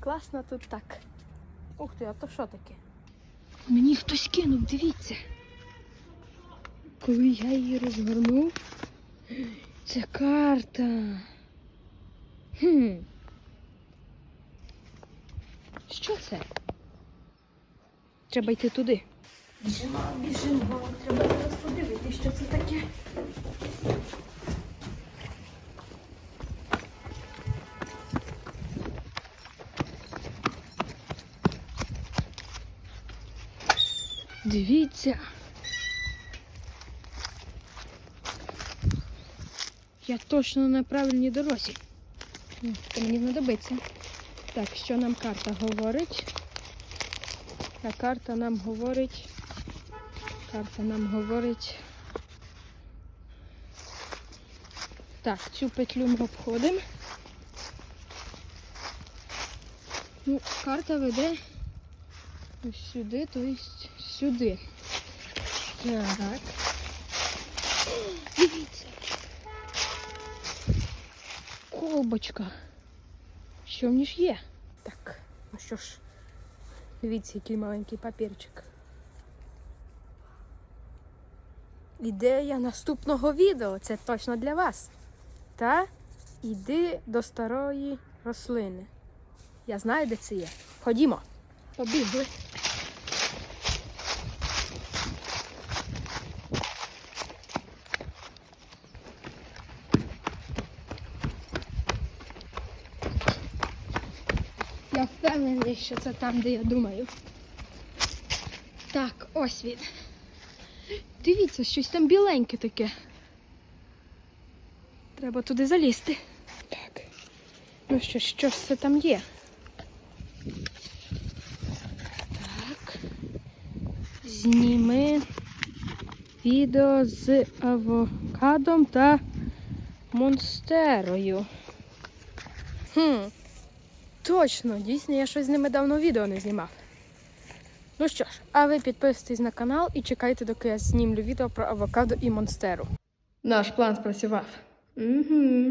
класно тут так. Ух ти, а то що таке? Мені хтось кинув, дивіться. Коли я її розгорнув, це карта. Хм. Що це? Треба йти туди. Біжимо, біжимо. Треба зараз подивитися, що це таке. Дивіться. Я точно на правильній дорозі. Це мені знадобиться. Так, що нам карта говорить? А карта нам говорить. Карта нам говорить. Так, цю петлю ми обходимо. Ну, карта веде ось сюди, то есть сюди. Так. Дивіться. Колбочка. Що в ній ж є? Так, ну що ж, дивіться, який маленький папірчик. Ідея наступного відео. Це точно для вас. Та іди до старої рослини. Я знаю, де це є. Ходімо. Побігли. Я впевнений, що це там, де я думаю. Так, ось він. Дивіться, щось там біленьке таке. Треба туди залізти. Так. Ну що, що це там є? Так. Зніми відео з авокадом та монстерою. Хм. Точно, дійсно, я щось з ними давно відео не знімав. Ну що ж, а ви підписуйтесь на канал і чекайте, доки я знімлю відео про авокадо і монстеру. Наш план спрацював. Угу.